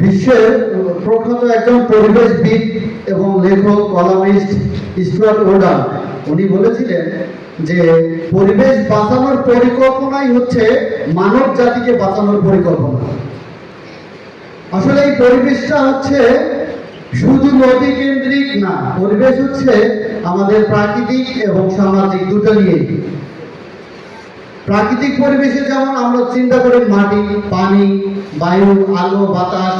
বিশ্বের প্রখ্যাত একজন পরিবেশবিদ এবং লেখক, কলামিস্ট স্টুয়ার্ট ওডার উনি বলেছিলেন যে, পরিবেশ বাঁচানোর পরিকল্পনাই হচ্ছে মানব জাতিকে বাঁচানোর পরিকল্পনা। আসলে এই পরিবেশটা হচ্ছে শুধু নদী কেন্দ্রিক না, পরিবেশ হচ্ছে আমাদের প্রাকৃতিক এবং সামাজিক দুটো নিয়েই প্রাকৃতিক পরিবেশে যেমন আমরা চিন্তা করি মাটি, পানি, বায়ু, আলো, বাতাস,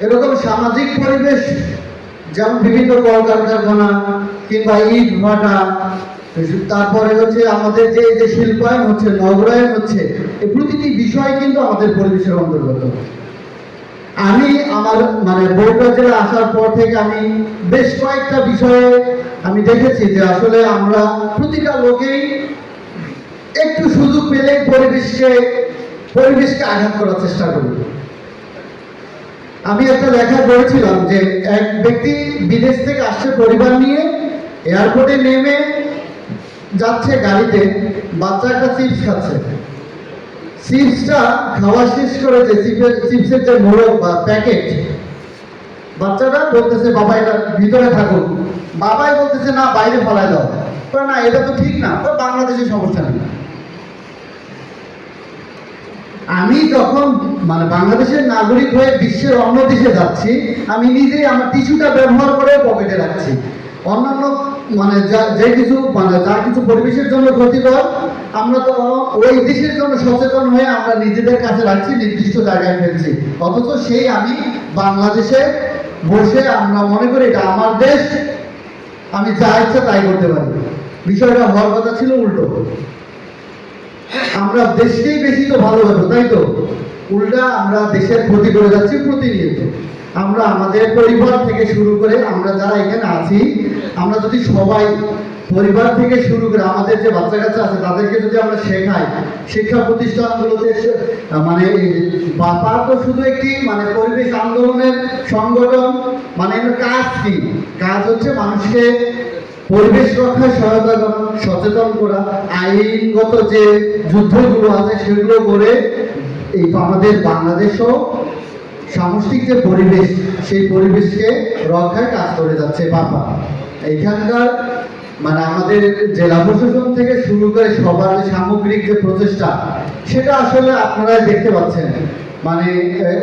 এরকম সামাজিক পরিবেশ, যেমন বিভিন্ন কলকারখানা কিংবা ইট ভাটা, তারপরে হচ্ছে আমাদের যে যে শিল্পায়ন হচ্ছে, নগরায়ন হচ্ছে, এই প্রতিটি বিষয় কিন্তু আমাদের পরিবেশের অন্তর্গত। আমি আমার মানে বগুড়া জেলা আসার পর থেকে আমি বেশ কয়েকটা বিষয়ে আমি দেখেছি যে আসলে আমরা প্রতিটা লোকেই একটু সুযোগ পেলে পরিবেশকে পরিবেশকে আঘাত করার চেষ্টা করি আমি একটা লেখা করেছিলাম যে এক ব্যক্তি বিদেশ থেকে আসছে পরিবার নিয়ে, এয়ারপোর্টে নেমে যাচ্ছে গাড়িতে, বাচ্চা একটা চিপস খাচ্ছে। চিপসটা খাওয়া শেষ করেছে চিপের, চিপসের যে মোড়ক বা প্যাকেট, বাচ্চাটা বলতেছে, বাবা, এটা ভিতরে থাকুক বাবাই বলতেছে, না, বাইরে ফলাই দাও। না, এটা তো ঠিক না। বাংলাদেশের সমস্যা নেই। আমি যখন মানে বাংলাদেশের নাগরিক হয়ে বিশ্বের অন্য দেশে যাচ্ছি, আমি নিজেই আমার টিস্যুটা ব্যবহার করে পকেটে রাখছি। অন্যান্য মানে যা, যে কিছু মানে যা কিছু পরিবেশের জন্য ক্ষতিকর, আমরা তো ওই দেশের জন্য সচেতন হয়ে আমরা নিজেদের কাছে রাখছি, নির্দিষ্ট জায়গায় ফেলছি। অথচ সেই আমি বাংলাদেশে বসে আমরা মনে করি এটা আমার দেশ, আমি যা ইচ্ছা তাই করতে পারি। বিষয়টা হওয়ার কথা ছিল উল্টো। আমরা দেশকেই বেশি তো ভালোবাসবো তাই তো? উল্টা আমরা দেশের ক্ষতি করে যাচ্ছি প্রতিনিয়ত। আমরা আমাদের পরিবার থেকে শুরু করে আমরা যারা এখানে আছি, আমরা যদি সবাই পরিবার থেকে শুরু করে আমাদের যে বাচ্চা কাচ্চা আছে, তাদেরকে যদি আমরা শেখাই, শিক্ষা প্রতিষ্ঠানগুলোতে মানে বাবা তো শুধু একটি মানে পরিবেশ আন্দোলনের সংগঠন মানে কাজ কি? কাজ হচ্ছে মানুষকে পরিবেশ রক্ষায় সহায়তা সচেতন করা, আইনগত যে যুদ্ধগুলো আছে সেগুলো করে এই আমাদের বাংলাদেশও সামষ্টিক যে পরিবেশ, সেই পরিবেশকে রক্ষায় কাজ করে যাচ্ছে, বাবা। এইখানকার মানে আমাদের জেলা প্রশাসন থেকে শুরু করে সবার সামগ্রিক যে প্রচেষ্টা, সেটা আসলে আপনারা দেখতে পাচ্ছেন। মানে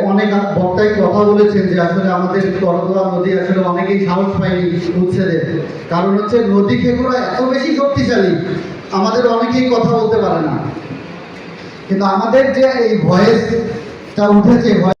অনেক বক্তাই কথা বলেছেন যে আসলে আমাদের করতোয়া নদী আসলে অনেকেই সাহস পায়নি উচ্ছেদের কারণ হচ্ছে নদী খেগুলো এত বেশি শক্তিশালী, আমাদের অনেকেই কথা বলতে পারে না। কিন্তু আমাদের যে এই ভয়েসটা উঠেছে